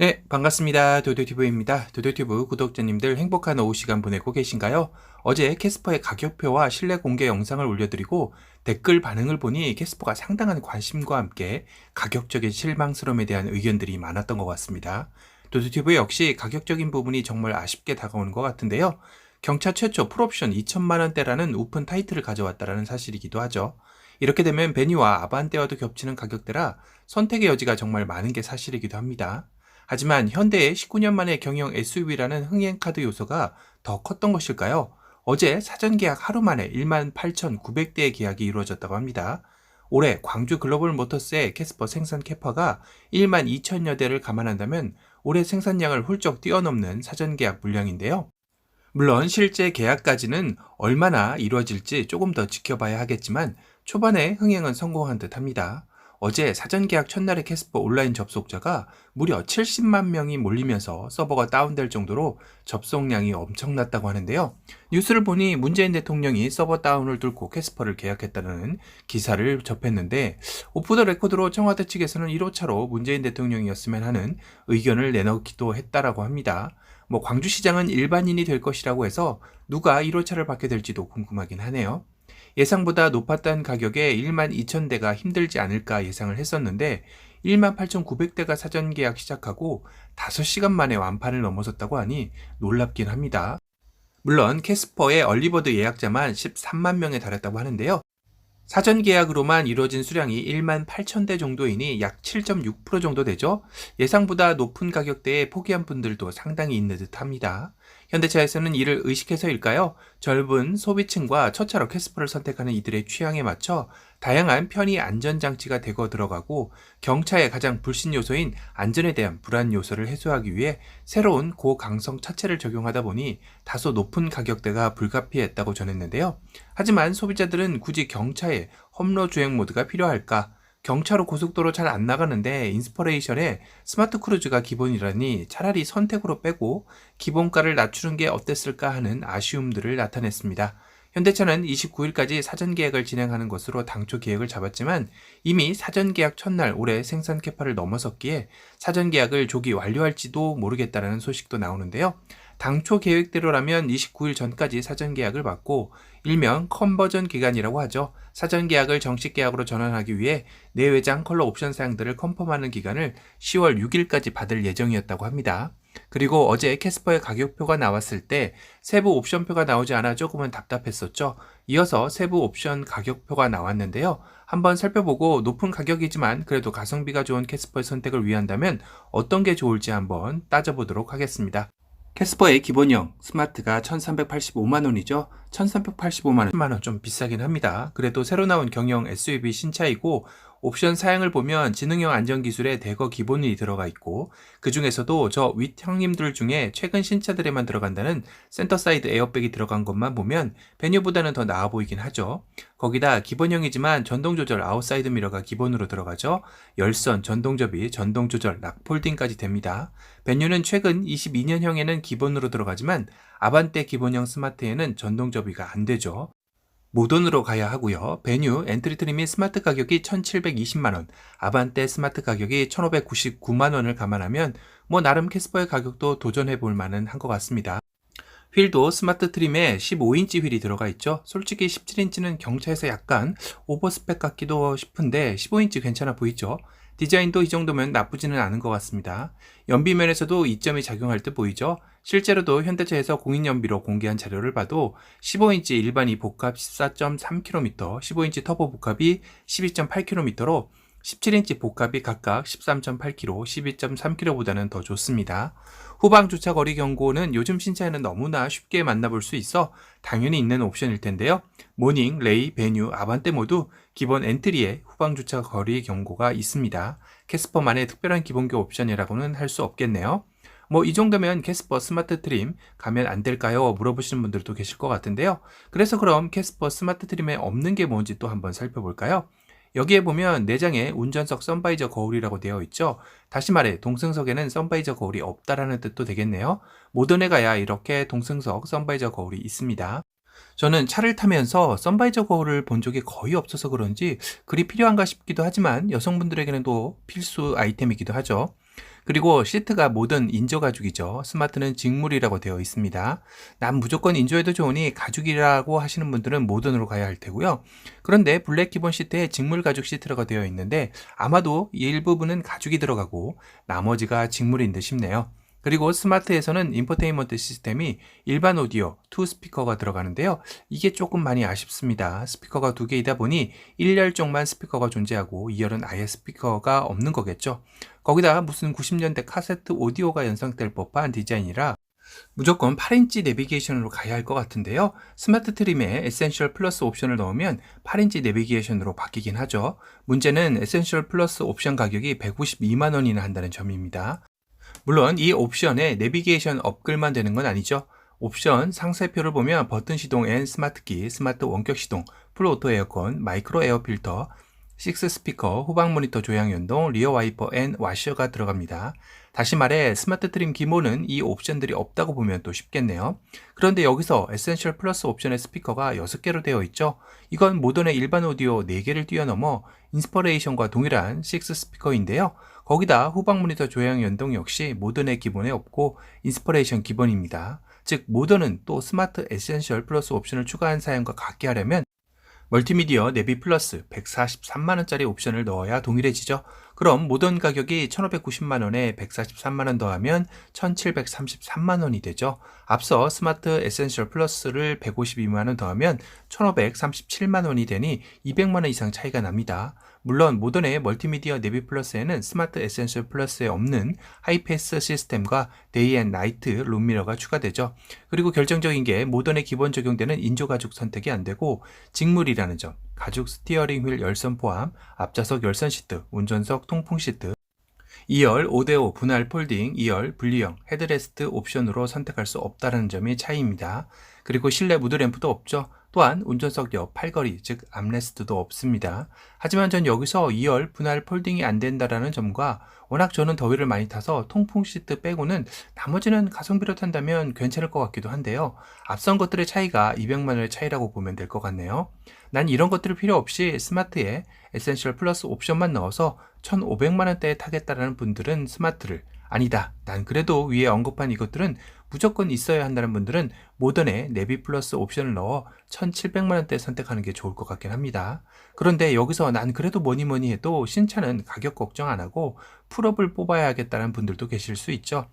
네, 반갑습니다. 도도튜브입니다. 도도튜브 구독자님들 행복한 오후 시간 보내고 계신가요? 어제 캐스퍼의 가격표와 실내 공개 영상을 올려드리고 댓글 반응을 보니 캐스퍼가 상당한 관심과 함께 가격적인 실망스러움에 대한 의견들이 많았던 것 같습니다. 도도튜브 역시 가격적인 부분이 정말 아쉽게 다가오는 것 같은데요. 경차 최초 풀옵션 2천만원대라는 오픈 타이틀을 가져왔다는 사실이기도 하죠. 이렇게 되면 베니와 아반떼와도 겹치는 가격대라 선택의 여지가 정말 많은 게 사실이기도 합니다. 하지만 현대의 19년 만에 경영 SUV라는 흥행카드 요소가 더 컸던 것일까요? 어제 사전 계약 하루 만에 18,900대의 계약이 이루어졌다고 합니다. 올해 광주 글로벌 모터스의 캐스퍼 생산 캐파가 1만 2천여 대를 감안한다면 올해 생산량을 훌쩍 뛰어넘는 사전 계약 물량인데요. 물론 실제 계약까지는 얼마나 이루어질지 조금 더 지켜봐야 하겠지만 초반에 흥행은 성공한 듯 합니다. 어제 사전 계약 첫날의 캐스퍼 온라인 접속자가 무려 70만 명이 몰리면서 서버가 다운될 정도로 접속량이 엄청났다고 하는데요. 뉴스를 보니 문재인 대통령이 서버 다운을 뚫고 캐스퍼를 계약했다는 기사를 접했는데 오프 더 레코드로 청와대 측에서는 1호차로 문재인 대통령이었으면 하는 의견을 내놓기도 했다라고 합니다. 뭐 광주시장은 일반인이 될 것이라고 해서 누가 1호차를 받게 될지도 궁금하긴 하네요. 예상보다 높았던 가격에 1만 2천 대가 힘들지 않을까 예상을 했었는데 1만 8,900대가 사전 계약 시작하고 5시간 만에 완판을 넘어섰다고 하니 놀랍긴 합니다. 물론 캐스퍼의 얼리버드 예약자만 13만 명에 달했다고 하는데요. 사전 계약으로만 이루어진 수량이 1만 8천 대 정도이니 약 7.6% 정도 되죠. 예상보다 높은 가격대에 포기한 분들도 상당히 있는 듯 합니다. 현대차에서는 이를 의식해서일까요? 젊은 소비층과 첫차로 캐스퍼를 선택하는 이들의 취향에 맞춰 다양한 편의 안전장치가 대거 들어가고 경차의 가장 불신 요소인 안전에 대한 불안 요소를 해소하기 위해 새로운 고강성 차체를 적용하다 보니 다소 높은 가격대가 불가피했다고 전했는데요. 하지만 소비자들은 굳이 경차에 험로 주행 모드가 필요할까? 경차로 고속도로 잘 안 나가는데 인스퍼레이션에 스마트 크루즈가 기본이라니 차라리 선택으로 빼고 기본가를 낮추는 게 어땠을까 하는 아쉬움들을 나타냈습니다. 현대차는 29일까지 사전 계약을 진행하는 것으로 당초 계획을 잡았지만 이미 사전 계약 첫날 올해 생산 캐파를 넘어섰기에 사전 계약을 조기 완료할지도 모르겠다는 소식도 나오는데요. 당초 계획대로라면 29일 전까지 사전 계약을 받고 일명 컨버전 기간이라고 하죠. 사전 계약을 정식 계약으로 전환하기 위해 내외장 컬러 옵션 사양들을 컨펌하는 기간을 10월 6일까지 받을 예정이었다고 합니다. 그리고 어제 캐스퍼의 가격표가 나왔을 때 세부 옵션표가 나오지 않아 조금은 답답했었죠. 이어서 세부 옵션 가격표가 나왔는데요. 한번 살펴보고 높은 가격이지만 그래도 가성비가 좋은 캐스퍼의 선택을 위한다면 어떤 게 좋을지 한번 따져보도록 하겠습니다. 캐스퍼의 기본형 스마트가 1385만원이죠. 1385만원, 10만원 좀 비싸긴 합니다. 그래도 새로 나온 경영 SUV 신차이고 옵션 사양을 보면 지능형 안전기술에 대거 기본이 들어가 있고 그 중에서도 저 윗형님들 중에 최근 신차들에만 들어간다는 센터사이드 에어백이 들어간 것만 보면 베뉴보다는 더 나아 보이긴 하죠. 거기다 기본형이지만 전동 조절 아웃사이드 미러가 기본으로 들어가죠. 열선, 전동 접이, 전동 조절, 락폴딩까지 됩니다. 베뉴는 최근 22년형에는 기본으로 들어가지만 아반떼 기본형 스마트에는 전동 접이가 안 되죠. 모던으로 가야 하고요. 베뉴 엔트리 트림이 스마트 가격이 1,720만 원, 아반떼 스마트 가격이 1,599만 원을 감안하면 뭐 나름 캐스퍼의 가격도 도전해 볼 만은 한 것 같습니다. 휠도 스마트 트림에 15인치 휠이 들어가 있죠. 솔직히 17인치는 경차에서 약간 오버스펙 같기도 싶은데 15인치 괜찮아 보이죠. 디자인도 이 정도면 나쁘지는 않은 것 같습니다. 연비 면에서도 이점이 작용할 듯 보이죠. 실제로도 현대차에서 공인 연비로 공개한 자료를 봐도 15인치 일반이 복합 14.3km, 15인치 터보 복합이 12.8km로 17인치 복합이 각각 13.8km, 12.3km보다는 더 좋습니다. 후방 주차 거리 경고는 요즘 신차에는 너무나 쉽게 만나볼 수 있어 당연히 있는 옵션일 텐데요. 모닝, 레이, 베뉴, 아반떼 모두 기본 엔트리에 후방 주차 거리 경고가 있습니다. 캐스퍼만의 특별한 기본교 옵션이라고는 할 수 없겠네요. 뭐 이 정도면 캐스퍼 스마트 트림 가면 안 될까요? 물어보시는 분들도 계실 것 같은데요. 그래서 그럼 캐스퍼 스마트 트림에 없는 게 뭔지 또 한번 살펴볼까요? 여기에 보면 내장에 운전석 선바이저 거울이라고 되어 있죠. 다시 말해 동승석에는 선바이저 거울이 없다라는 뜻도 되겠네요. 모던에 가야 이렇게 동승석 선바이저 거울이 있습니다. 저는 차를 타면서 선바이저 거울을 본 적이 거의 없어서 그런지 그리 필요한가 싶기도 하지만 여성분들에게는 또 필수 아이템이기도 하죠. 그리고 시트가 모든 인조 가죽이죠. 스마트는 직물이라고 되어 있습니다. 난 무조건 인조해도 좋으니 가죽이라고 하시는 분들은 모던으로 가야 할 테고요. 그런데 블랙 기본 시트에 직물 가죽 시트라고 되어 있는데 아마도 일부분은 가죽이 들어가고 나머지가 직물인 듯 싶네요. 그리고 스마트에서는 인포테인먼트 시스템이 일반 오디오, 투 스피커가 들어가는데요. 이게 조금 많이 아쉽습니다. 스피커가 두 개이다 보니 1열 쪽만 스피커가 존재하고 2열은 아예 스피커가 없는 거겠죠. 거기다 무슨 90년대 카세트 오디오가 연상될 법한 디자인이라 무조건 8인치 내비게이션으로 가야 할 것 같은데요. 스마트 트림에 에센셜 플러스 옵션을 넣으면 8인치 내비게이션으로 바뀌긴 하죠. 문제는 에센셜 플러스 옵션 가격이 152만 원이나 한다는 점입니다. 물론 이 옵션에 내비게이션 업글만 되는 건 아니죠. 옵션 상세표를 보면 버튼 시동 앤 스마트키, 스마트 원격 시동, 풀 오토 에어컨, 마이크로 에어 필터, 6 스피커, 후방 모니터 조향 연동, 리어 와이퍼 앤 와셔가 들어갑니다. 다시 말해 스마트 트림 기본은 이 옵션들이 없다고 보면 또 쉽겠네요. 그런데 여기서 에센셜 플러스 옵션의 스피커가 6개로 되어 있죠. 이건 모던의 일반 오디오 4개를 뛰어넘어 인스퍼레이션과 동일한 6 스피커인데요. 거기다 후방 모니터 조향 연동 역시 모던의 기본에 없고 인스퍼레이션 기본입니다. 즉 모던은 또 스마트 에센셜 플러스 옵션을 추가한 사양과 같게 하려면 멀티미디어 내비 플러스 143만원짜리 옵션을 넣어야 동일해지죠. 그럼 모던 가격이 1590만원에 143만원 더하면 1733만원이 되죠. 앞서 스마트 에센셜 플러스를 152만원 더하면 1537만원이 되니 200만원 이상 차이가 납니다. 물론 모던의 멀티미디어 내비 플러스에는 스마트 에센셜 플러스에 없는 하이패스 시스템과 데이 앤 나이트 룸미러가 추가되죠. 그리고 결정적인 게 모던에 기본 적용되는 인조 가죽 선택이 안 되고 직물이라는 점. 가죽 스티어링 휠 열선 포함, 앞좌석 열선 시트, 운전석 통풍 시트, 2열 5대5 분할 폴딩, 2열 분리형 헤드레스트 옵션으로 선택할 수 없다는 점이 차이입니다. 그리고 실내 무드 램프도 없죠. 또한 운전석 옆 팔걸이, 즉 암레스트도 없습니다. 하지만 전 여기서 2열 분할 폴딩이 안 된다라는 점과 워낙 저는 더위를 많이 타서 통풍 시트 빼고는 나머지는 가성비로 탄다면 괜찮을 것 같기도 한데요. 앞선 것들의 차이가 200만 원의 차이라고 보면 될 것 같네요. 난 이런 것들을 필요 없이 스마트에 에센셜 플러스 옵션만 넣어서 1,500만 원대에 타겠다라는 분들은 스마트를 아니다. 난 그래도 위에 언급한 이것들은 무조건 있어야 한다는 분들은 모던에 네비 플러스 옵션을 넣어 1700만 원대 선택하는 게 좋을 것 같긴 합니다. 그런데 여기서 난 그래도 뭐니 뭐니 해도 신차는 가격 걱정 안 하고 풀업을 뽑아야겠다는 분들도 계실 수 있죠.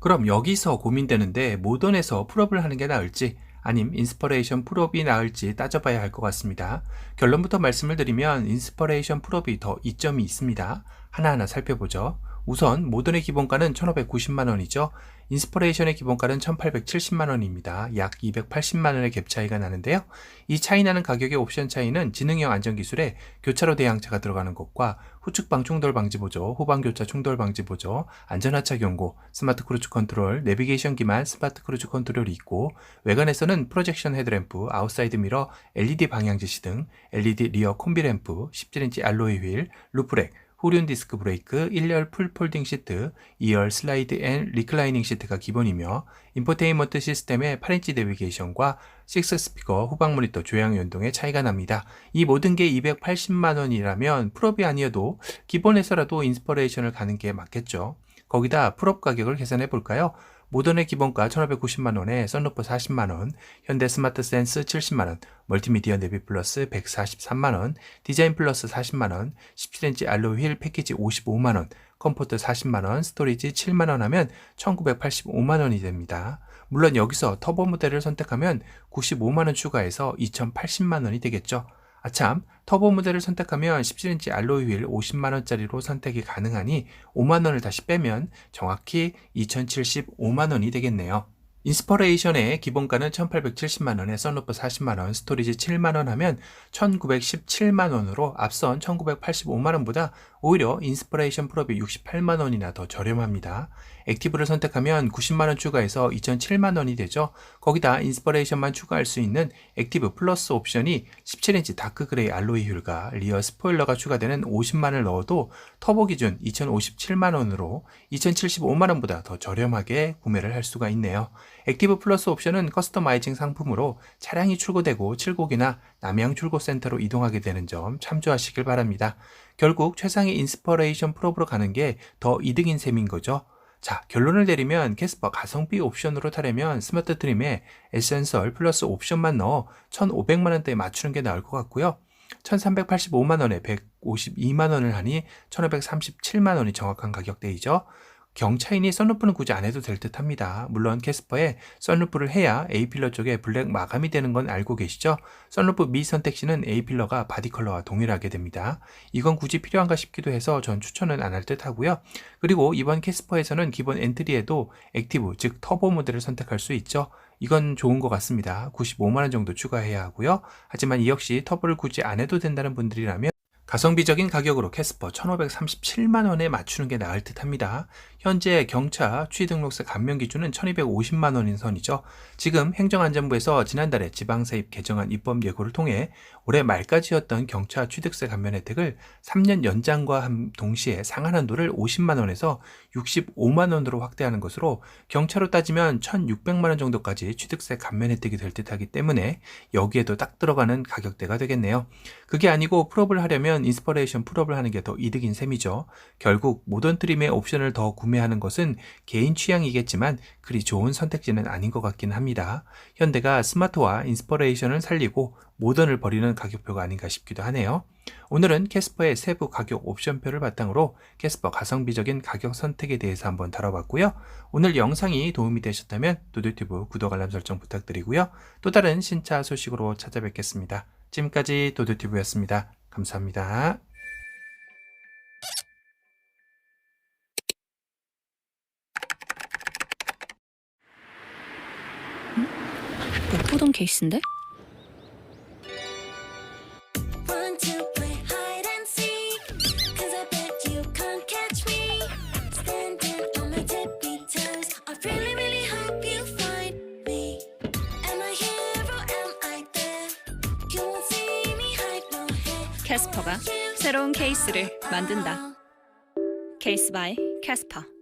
그럼 여기서 고민되는데 모던에서 풀업을 하는 게 나을지 아님 인스퍼레이션 풀업이 나을지 따져봐야 할 것 같습니다. 결론부터 말씀을 드리면 인스퍼레이션 풀업이 더 이점이 있습니다. 하나하나 살펴보죠. 우선 모던의 기본가는 1590만원이죠. 인스퍼레이션의 기본가는 1870만원입니다. 약 280만원의 갭 차이가 나는데요. 이 차이 나는 가격의 옵션 차이는 지능형 안전기술에 교차로 대항차가 들어가는 것과 후측 방 충돌 방지 보조, 후방 교차 충돌 방지 보조, 안전하차 경고, 스마트 크루즈 컨트롤, 내비게이션 기반 스마트 크루즈 컨트롤이 있고 외관에서는 프로젝션 헤드램프, 아웃사이드 미러, LED 방향 지시 등 LED 리어 콤비 램프, 17인치 알로이 휠, 루프렉, 후륜 디스크 브레이크, 1열 풀 폴딩 시트, 2열 슬라이드 앤 리클라이닝 시트가 기본이며 인포테인먼트 시스템의 8인치 내비게이션과 6 스피커, 후방 모니터, 조향 연동의 차이가 납니다. 이 모든 게 280만 원이라면 풀업이 아니어도 기본에서라도 인스퍼레이션을 가는 게 맞겠죠. 거기다 풀업 가격을 계산해 볼까요? 모던의 기본가 1590만원에 썬루프 40만원, 현대 스마트 센스 70만원, 멀티미디어 내비 플러스 143만원, 디자인 플러스 40만원, 17인치 알로이 휠 패키지 55만원, 컴포트 40만원, 스토리지 7만원 하면 1985만원이 됩니다. 물론 여기서 터보 모델을 선택하면 95만원 추가해서 2080만원이 되겠죠. 아참, 터보 모델을 선택하면 17인치 알로이 휠 50만원짜리로 선택이 가능하니 5만원을 다시 빼면 정확히 2075만원이 되겠네요. 인스퍼레이션의 기본가는 1870만원에 썬루프 40만원, 스토리지 7만원 하면 1917만원으로 앞선 1985만원보다 오히려 인스퍼레이션 프로비 68만 원이나 더 저렴합니다. 액티브를 선택하면 90만 원 추가해서 2,007만 원이 되죠. 거기다 인스퍼레이션만 추가할 수 있는 액티브 플러스 옵션이 17인치 다크 그레이 알로이 휠과 리어 스포일러가 추가되는 50만을 넣어도 터보 기준 2,057만 원으로 2,075만 원보다 더 저렴하게 구매를 할 수가 있네요. 액티브 플러스 옵션은 커스터마이징 상품으로 차량이 출고되고 칠곡이나 남양 출고센터로 이동하게 되는 점 참조하시길 바랍니다. 결국 최상의 인스퍼레이션 프로브로 가는 게 더 이득인 셈인 거죠. 자, 결론을 내리면 캐스퍼 가성비 옵션으로 타려면 스마트 트림에 에센셜 플러스 옵션만 넣어 1,500만 원대에 맞추는 게 나을 것 같고요. 1,385만 원에 152만 원을 하니 1,537만 원이 정확한 가격대이죠. 경차이니 썬루프는 굳이 안 해도 될 듯 합니다. 물론 캐스퍼에 썬루프를 해야 A필러 쪽에 블랙 마감이 되는 건 알고 계시죠? 썬루프 미 선택 시는 A필러가 바디 컬러와 동일하게 됩니다. 이건 굳이 필요한가 싶기도 해서 전 추천은 안 할 듯 하고요. 그리고 이번 캐스퍼에서는 기본 엔트리에도 액티브, 즉 터보 모델을 선택할 수 있죠. 이건 좋은 것 같습니다. 95만원 정도 추가해야 하고요. 하지만 이 역시 터보를 굳이 안 해도 된다는 분들이라면 가성비적인 가격으로 캐스퍼 1537만원에 맞추는 게 나을 듯 합니다. 현재 경차 취등록세 감면 기준은 1250만원인 선이죠. 지금 행정안전부에서 지난달에 지방세입 개정안 입법 예고를 통해 올해 말까지였던 경차 취득세 감면 혜택을 3년 연장과 함 동시에 상한 한도를 50만원에서 65만원으로 확대하는 것으로 경차로 따지면 1600만원 정도까지 취득세 감면 혜택이 될 듯 하기 때문에 여기에도 딱 들어가는 가격대가 되겠네요. 그게 아니고 풀업을 하려면 인스퍼레이션 풀업을 하는 게 더 이득인 셈이죠. 결국 모던 트림의 옵션을 더 구매하는 것은 개인 취향이겠지만 그리 좋은 선택지는 아닌 것 같긴 합니다. 현대가 스마트와 인스퍼레이션을 살리고 모던을 버리는 가격표가 아닌가 싶기도 하네요. 오늘은 캐스퍼의 세부 가격 옵션표를 바탕으로 캐스퍼 가성비적인 가격 선택에 대해서 한번 다뤄봤고요. 오늘 영상이 도움이 되셨다면 도도튜브 구독 알람 설정 부탁드리고요. 또 다른 신차 소식으로 찾아뵙겠습니다. 지금까지 도도튜브였습니다. 감사합니다. 못 보던 케이스인데? 케이스를 만든다. 케이스 바이 캐스퍼.